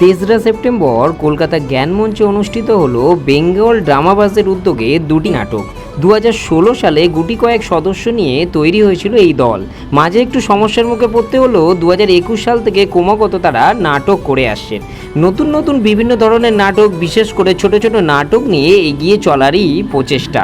তেসরা সেপ্টেম্বর কলকাতা জ্ঞান মঞ্চে অনুষ্ঠিত হল বেঙ্গল ড্রামাবাসের উদ্যোগে দুটি নাটক। দু হাজার ষোলো সালে গুটি কয়েক সদস্য নিয়ে তৈরি হয়েছিল এই দল। মাঝে একটু সমস্যার মুখে পড়তে হলো দু একুশ সাল থেকে ক্রমাগত তারা নাটক করে আসছেন নতুন নতুন বিভিন্ন ধরনের নাটক, বিশেষ করে ছোট ছোট নাটক নিয়ে এগিয়ে চলারই প্রচেষ্টা।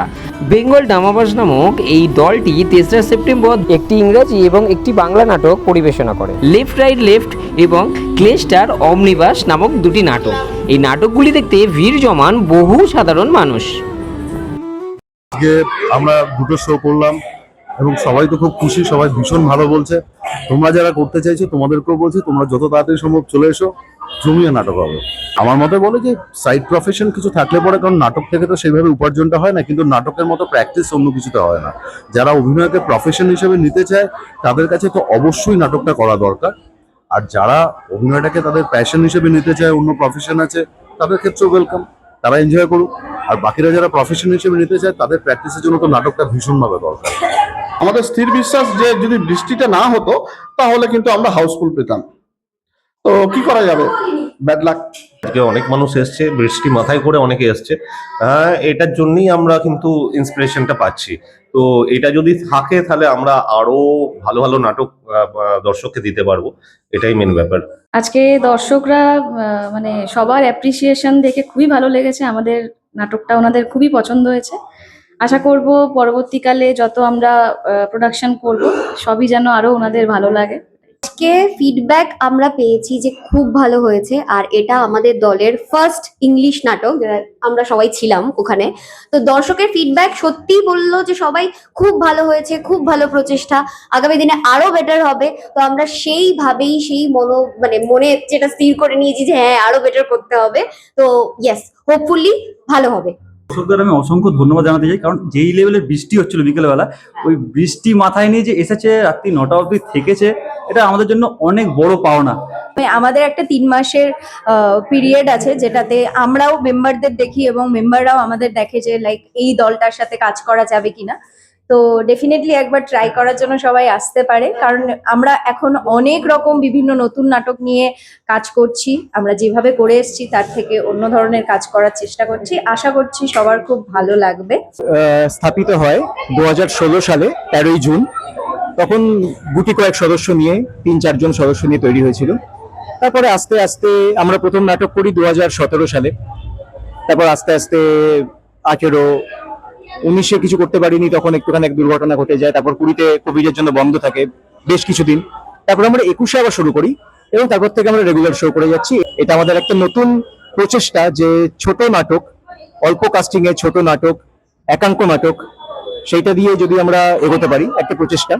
বেঙ্গল ডামাবাস নামক এই দলটি তেসরা সেপ্টেম্বর একটি ইংরাজি এবং একটি বাংলা নাটক পরিবেশনা করে। লেফট, রাইট, লেফট এবং ক্লেস্টার অমনিবাস নামক দুটি নাটক। এই নাটকগুলি দেখতে ভিড় জমান বহু সাধারণ মানুষ। আজকে আমরা দুটো শো করলাম এবং সবাই তো খুব খুশি, সবাই ভীষণ ভালো বলছে। তোমরা যারা করতে চাইছো, তোমাদেরকেও বলছি, তোমরা যত তাড়াতাড়ি সম্ভব চলে এসো, জমিয়ে নাটক হবে। আমার মতে বলে যে সাইড প্রফেশন কিছু থাকলে পরে, কারণ নাটক থেকে তো সেইভাবে উপার্জনটা হয় না, কিন্তু নাটকের মতো প্র্যাকটিস অন্য কিছুতে হয় না। যারা অভিনয়কে প্রফেশন হিসেবে নিতে চায়, তাদের কাছে তো অবশ্যই নাটকটা করা দরকার। আর যারা অভিনয়টাকে তাদের প্যাশন হিসেবে নিতে চায়, অন্য প্রফেশন আছে, তাদের ক্ষেত্রেও ওয়েলকাম তারা এনজয় করুক। আর বাকিরা যারা প্রফেশন হিসেবে নিতে চায়, তাদের প্র্যাকটিসের জন্য তো নাটকটা ভীষণভাবে দরকার। আমাদের স্থির বিশ্বাস যে যদি বৃষ্টিটা না হতো, তাহলে কিন্তু আমরা হাউসফুল পেতাম। তো কি করা যাবে? ব্যাড লাক আজকে অনেক মানুষ এসছে বৃষ্টি মাথায় করে অনেকে এসছে। হ্যাঁ এটার জন্যই আমরা কিন্তু ইন্সপিরেশনটা পাচ্ছি। তো এটা যদি থাকে তাহলে আমরা আরও ভালো ভালো নাটক দর্শককে দিতে পারব। এটাই মেন ব্যাপার। আজকে দর্শকরা আহ, মানে সবার অ্যাপ্রিসিয়েশন দেখে খুবই ভালো লেগেছে। আমাদের নাটকটা ওনাদের খুবই পছন্দ হয়েছে। আশা করব পরবর্তীকালে যত আমরা প্রোডাকশন করব সবই যেন আরও ওনাদের ভালো লাগে। আজকে ফিডব্যাক আমরা পেয়েছি যে খুব ভালো হয়েছে আর এটা আমাদের দলের ফার্স্ট ইংলিশ নাটক আমরা সবাই ছিলাম ওখানে। তো দর্শকের ফিডব্যাক সত্যিই বলল যে সবাই খুব ভালো হয়েছে খুব ভালো প্রচেষ্টা আগামী দিনে আরও বেটার হবে। তো আমরা সেইভাবেই সেই মনো মানে মনে যেটা স্থির করে নিয়েছি যে হ্যাঁ আরও বেটার করতে হবে। তো ইয়েস হোপফুলি ভালো হবে। দর্শকদের আমি অসংখ্য ধন্যবাদ জানাতে চাই কারণ যেই লেভেলের বৃষ্টি হচ্ছিল বিকেলবেলা ওই বৃষ্টি মাথায় নিয়ে যে এসেছে রাত্রি নটা অবধি থেকেছে এটা আমাদের জন্য অনেক বড় পাওনা। আমাদের একটা তিন মাসের পিরিয়ড আছে যেটাতে আমরাও মেম্বারদের দেখি এবং মেম্বাররাও আমাদের দেখে যে লাইক এই দলটার সাথে কাজ করা যাবে কিনা। তো ডেফিনেটলি একবার ট্রাই করার জন্য সবাই আসতে পারে। কারণ আমরা এখন অনেক রকম বিভিন্ন নতুন নাটক নিয়ে কাজ করছি। আমরা যেভাবে করে এসেছি তার থেকে অন্য ধরনের কাজ করার চেষ্টা করছি। আশা করছি সবার খুব ভালো লাগবে। আহ, স্থাপিত হয় দু হাজার ষোলো সালে তেরোই জুন। তখন গুটি কয়েক সদস্য নিয়ে, তিন চারজন সদস্য নিয়ে তৈরি হয়েছিল। তারপরে আস্তে আস্তে আমরা প্রথম নাটক করি দু হাজার সতেরো সালে। তারপর আস্তে আস্তে আঠেরো, উনিশে কিছু করতে পারিনি, তখন একটুখানি এক দুর্ঘটনা ঘটে যায়, তারপর কুড়িতে কোভিডের জন্য বন্ধ থাকে বেশ কিছুদিন। তারপর আমরা একুশে আবার শুরু করি এবং তারপর থেকে আমরা রেগুলার শো করে যাচ্ছি। এটা আমাদের একটা নতুন প্রচেষ্টা যে ছোট নাটক, অল্প কাস্টিং এ ছোট নাটক একাঙ্ক নাটক, সেইটা দিয়ে যদি আমরা এগোতে পারি, একটা প্রচেষ্টা।